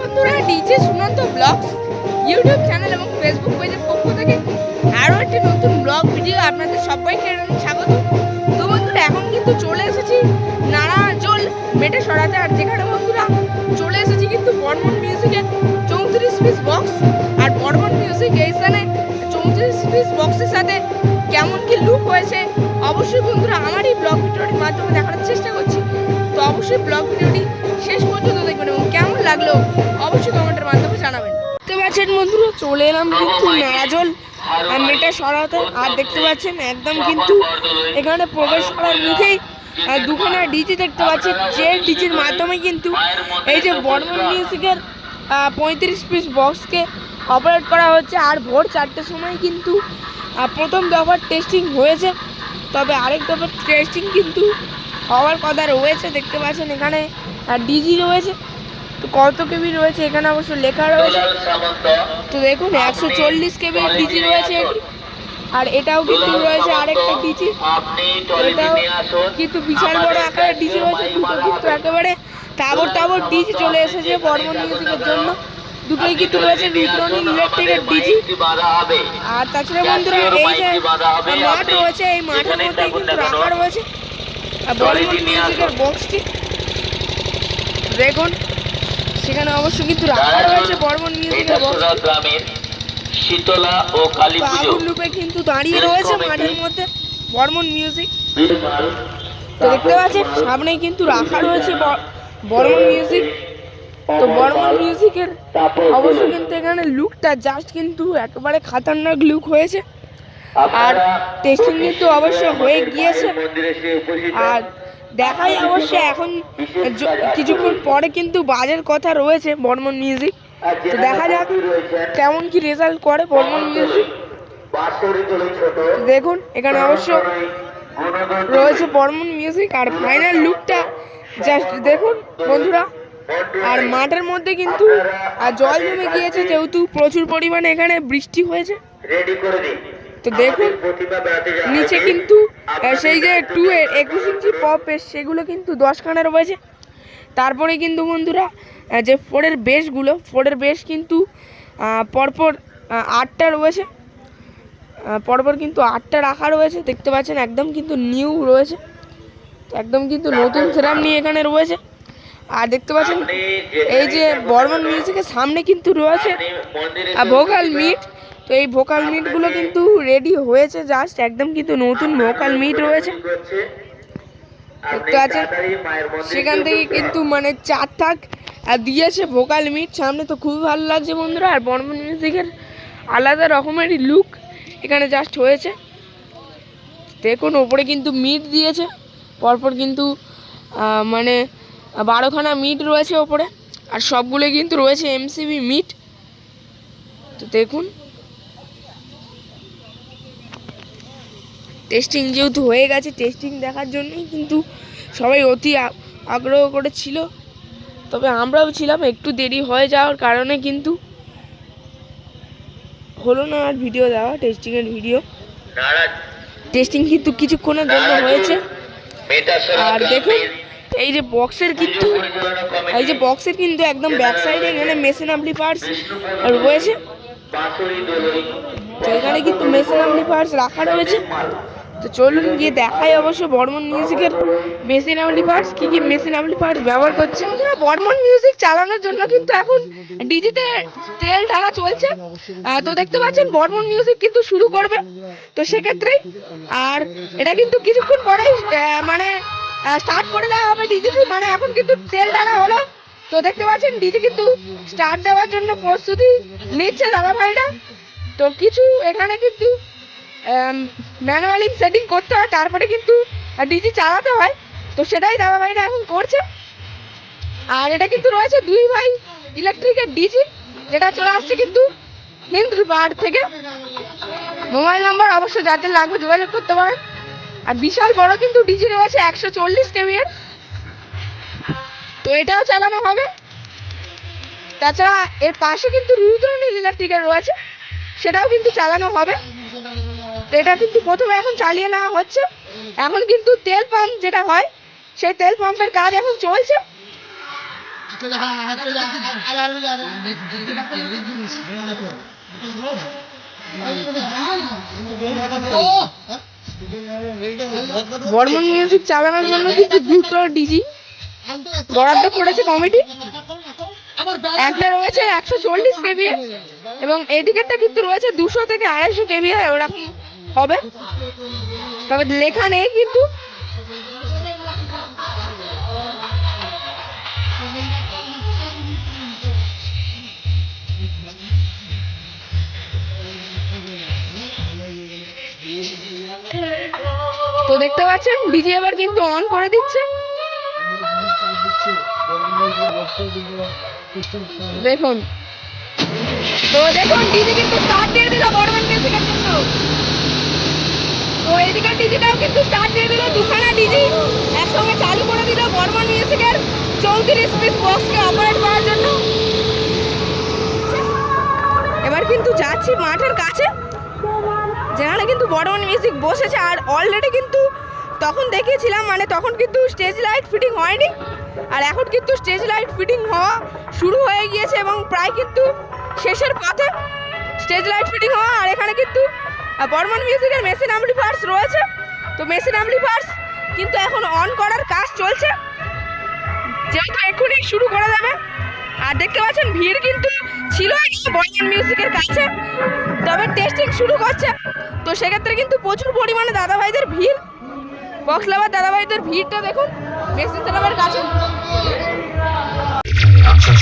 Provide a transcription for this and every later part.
বন্ধুরা, DJ Sunanta blogs YouTube channel এবং Facebook পেজের পক্ষ থেকে আরও একটি নতুন ব্লগ ভিডিও আপনাদের সবাইকে স্বাগত। তো বন্ধুরা, এখন কিন্তু চলে এসেছি নারাজল মেটে সরাতে। আর যেখানে বন্ধুরা চলে এসেছি কিন্তু বর্মন মিউজিকের চৌত্রিশ পিস বক্স আর বর্মন মিউজিক এইখানে চৌত্রিশ পিস বক্সের সাথে কেমন কি লুক হয়েছে অবশ্যই বন্ধুরা, আমার এই ব্লগ ভিডিওটির মাধ্যমে দেখানোর চেষ্টা করছি। তো অবশ্যই ব্লগ ভিডিওটি শেষ পর্যন্ত লাগল, অবশ্যই কমেন্টের মাধ্যমে জানাবেন। দেখতে পাচ্ছেন বন্ধুরা, চলে এলাম কিন্তু নারাজল আর মেটা সরাতে। আর দেখতে পাচ্ছেন, একদম কিন্তু এখানে প্রবেশ করার মুখেই দুখানা ডিজি দেখতে পাচ্ছেন। যে ডিজির মাধ্যমে কিন্তু এই যে বর্মন মিউজিকের পঁয়ত্রিশ পিস বক্সকে অপারেট করা হচ্ছে। আর ভোর চারটের সময় কিন্তু প্রথম দফার টেস্টিং হয়েছে। তবে আরেক দফার টেস্টিং কিন্তু হওয়ার কথা রয়েছে। দেখতে পাচ্ছেন এখানে ডিজি রয়েছে। তো কত কেবি রয়েছে? এখানে অবশ্য লেখা রয়েছে। তো দেখুন একশো চল্লিশ কেবি ডিজি রয়েছে আর এটাও কিন্তু রয়েছে আরেকটা ডিজি। এটাও কিন্তু বিশাল বড় আকারের ডিজি রয়েছে। দুটো কিন্তু একেবারে তাবর তাবর ডিজি চলে এসেছে বর্মন মিউজিকের জন্য। দুটোই কিন্তু রয়েছে বিদ্রোহী ইলেকট্রিকের ডিজি। আর তাছাড়া বন্ধুরা এই যে মাঠ রয়েছে এই মাঠের মধ্যে কিন্তু রাখা রয়েছে। আর বলিউড মিউজিকের বক্সটি। দেখুন সেখানে অবশ্য কিন্তু রাখা রয়েছে বর্মন মিউজিকের গ্রামের শীতলা ও কালী পুজো লুপে কিন্তু দাঁড়িয়ে রয়েছে মাঠের মধ্যে বর্মন মিউজিক তো দেখতে পাচ্ছেন সামনেই কিন্তু রাখা রয়েছে বর্মন মিউজিক তো বর্মন মিউজিকের অবশ্য কিন্তু এখানে লুকটা জাস্ট কিন্তু একেবারে খাতারনাক লুক হয়েছে। আর টেস্টিং কিন্তু অবশ্য হয়ে গিয়েছে। আর দেখাই অবশ্য এখন কিছুক্ষণ পরে কিন্তু বাজের কথা রয়েছে বর্মন মিউজিক তো দেখা যাক কেমন কি রেজাল্ট করে বর্মন মিউজিক দেখুন, এখানে অবশ্য রয়েছে বর্মন মিউজিক আর ফাইনাল লুকটা জাস্ট দেখুন, বন্ধুরা। আর মাঠের মধ্যে কিন্তু, আর জল জমে গিয়েছে যেহেতু প্রচুর পরিমাণে এখানে বৃষ্টি হয়েছে। রেডি করে তো দেখুন, নিচে কিন্তু সেই যে টু এর একুশ ইঞ্চি পপ সেগুলো কিন্তু দশখানা রয়েছে। তারপরে কিন্তু বন্ধুরা যে ফোরের বেশগুলো ফোরের বেশ কিন্তু পরপর আটটা রয়েছে। পরপর কিন্তু আটটা রাখা রয়েছে, দেখতে পাচ্ছেন একদম কিন্তু নিউ রয়েছে। একদম কিন্তু নতুন সেরাম নিয়ে এখানে রয়েছে। আর দেখতে পাচ্ছেন, এই যে বর্মন মিউজিকের সামনে কিন্তু রয়েছে ভোকাল মিট তো এই ভোকাল মিটগুলো কিন্তু রেডি হয়েছে জাস্ট একদম কিন্তু নতুন ভোকাল মিট রয়েছে। দেখতে সেখান থেকে কিন্তু মানে চার থাক দিয়েছে ভোকাল মিট সামনে তো খুবই ভালো লাগছে বন্ধুরা, আর বর্মন মিউজিকের আলাদা রকমেরই লুক এখানে জাস্ট হয়েছে। দেখুন, ওপরে কিন্তু মিট দিয়েছে। পরপর কিন্তু মানে বারোখানা মিট রয়েছে ওপরে। আর সবগুলো কিন্তু রয়েছে এমসিবি মিট তো দেখুন টেস্টিং যেহেতু হয়ে গেছে টেস্টিং দেখার জন্যই কিন্তু সবাই অতি আগ্রহ করেছিল। তবে আমরাও ছিলাম একটু দেরি হয়ে যাওয়ার কারণে কিন্তু হলো না আর ভিডিও দেওয়া টেস্টিংয়ের ভিডিও টেস্টিং কিন্তু কিছুক্ষণের জন্য হয়েছে। আর দেখুন এই যে বক্সের কিন্তু এই যে বক্সের কিন্তু একদম ব্যাক সাইডে এখানে মেশিন অ্যাম্পলিফায়ার্স রয়েছে। তো এখানে কিন্তু মেশিন অ্যাম্পলিফায়ার্স রাখা রয়েছে। তো চলুন গিয়ে দেখাই অবশ্য বর্মন মিউজিকের মেশিন অ্যাম্পলিফায়ার্স কি কি মেশিন পার্টস ব্যবহার করছে। বর্মন মিউজিক চালানোর জন্য কিন্তু এখন ডিজিতে তেল ঢালা চলছে। তো দেখতে পাচ্ছেন বর্মন মিউজিক কিন্তু শুরু করবে। তো সেক্ষেত্রে, আর এটা কিন্তু কিছুক্ষণ পরেই মানে স্টার্ট করে দেওয়া হবে ডিজিতে মানে এখন কিন্তু তেল ঢালা হলো। তো দেখতে পাচ্ছেন, ডিজি কিন্তু স্টার্ট দেওয়ার জন্য প্রস্তুতি নিচ্ছে দাদা ভাইরা তো কিছু এখানে কিন্তু ম্যানুয়ালি সেটিং করতে হয়, তারপরে কিন্তু ডিজি চালাতে হয়। তো সেটাই দাদা ভাইরা এখন করছে। আর এটা কিন্তু রয়েছে দুই ভাই ইলেকট্রিকের ডিজি যেটা চলে আসছে কিন্তু হিন্দ বার থেকে। মোবাইল নাম্বার অবশ্যই যাদের লাগবে যোগাযোগ করতে পারেন। আর বিশাল বড় কিন্তু ডিজি রয়েছে একশো চল্লিশ কেবি এর তো এটাও চালানো হবে। তাছাড়া এর পাশে কিন্তু রুদ্রনীল ইলেকট্রিকের রয়েছে। সেটাও কিন্তু চালানো হবে। তো এটা কিন্তু প্রথমে এখন চালিয়ে নেওয়া হচ্ছে। এখন কিন্তু তেল পাম্প যেটা হয়, সেই তেল পাম্পের কাজ এখন চলছে। বর্মন মিউজিক চালানোর জন্য কিন্তু দুটো ডিজি। বরাদ্দ করেছে কমিটি। একটা রয়েছে একশো চল্লিশ কেবি এবং এদিকেরটা কিন্তু রয়েছে দুশো থেকে আড়াইশো কেবি ওরকম হবে? তবে লেখা নেই কিন্তু। তো দেখতে পাচ্ছেন ডিজি এবার কিন্তু অন করে দিচ্ছে। দেখুন। তো দেখুন ডিজি কিন্তু দিল জন্য তো এদিকে ডিজিটাও কিন্তু স্টার্ট দিয়ে দিল, দুখানা ডিজি। একসঙ্গে চালু করে দিল বর্মান মিউজিকের চৌত্রিশ পিস বক্সকে অপারেট করার জন্য। এবার কিন্তু যাচ্ছি মাঠের কাছে, যেখানে কিন্তু বর্ধমান মিউজিক বসেছে, আর অলরেডি কিন্তু তখন দেখিয়েছিলাম মানে তখন কিন্তু স্টেজ লাইট ফিটিং হয়নি, আর এখন কিন্তু স্টেজ লাইট ফিটিং হওয়া শুরু হয়ে গিয়েছে, এবং প্রায় কিন্তু শেষের পথে স্টেজ লাইট ফিটিং হওয়া, আর এখানে কিন্তু আহ, বর্ধমান মিউজিকের মেশিন অ্যাম্পলিফায়ার্স রয়েছে। তো মেশিন অ্যাম্পলিফায়ার্স কিন্তু এখন অন করার কাজ চলছে। যেহেতু এক্ষুনি শুরু করা যাবে। আর দেখতে পাচ্ছেন ভিড় কিন্তু ছিল বর্ধমান মিউজিকের কাছে। তবে টেস্টিং শুরু করছে। তো সেক্ষেত্রে কিন্তু প্রচুর পরিমাণে দাদাভাইদের ভিড়। বক্স লাভার দাদাভাইদের ভিড়টা দেখুন। মেসেজ লাভার কাছে।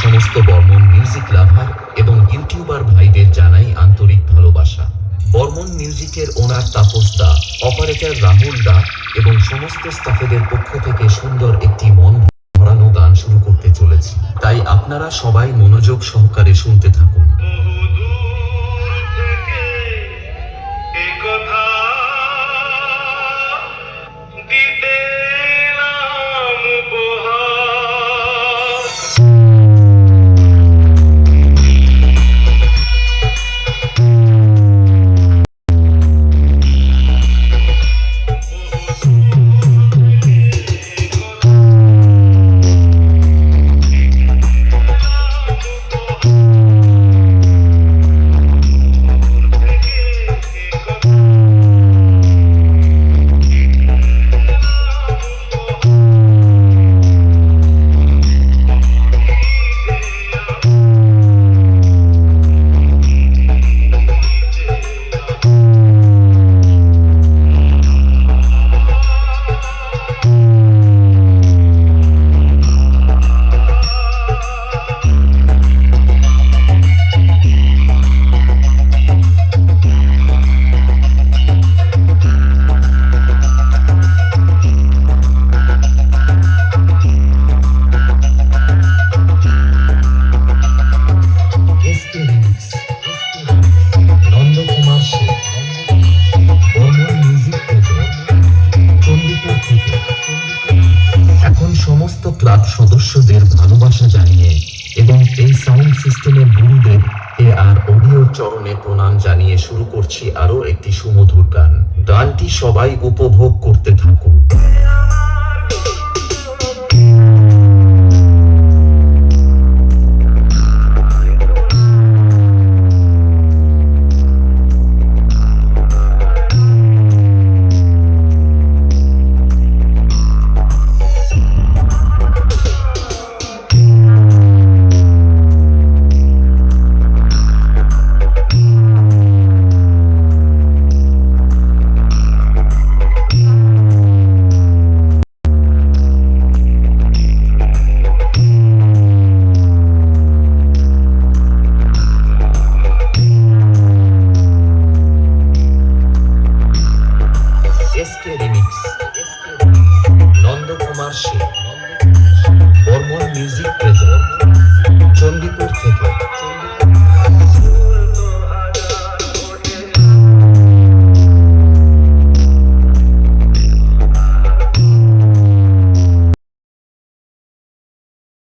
সমস্ত বর্মন মিউজিক লাভার এবং ইউটিউবার ভাইদের জানাই আন্তরিক ভালোবাসা। বর্মন মিউজিকের ওনার তাপস দা অপারেটর রাহুল দা এবং সমস্ত স্টাফেদের পক্ষ থেকে সুন্দর একটি মন ভরানো গান শুরু করতে চলেছি। তাই আপনারা সবাই মনোযোগ সহকারে শুনতে থাকুন। সাউন্ড সিস্টেমের গুরুদেব এ আর অডিও চরণে প্রণাম জানিয়ে শুরু করছি আরও একটি সুমধুর গান। গানটি সবাই উপভোগ করতে থাকুন। দাস বর্মন মিউজিক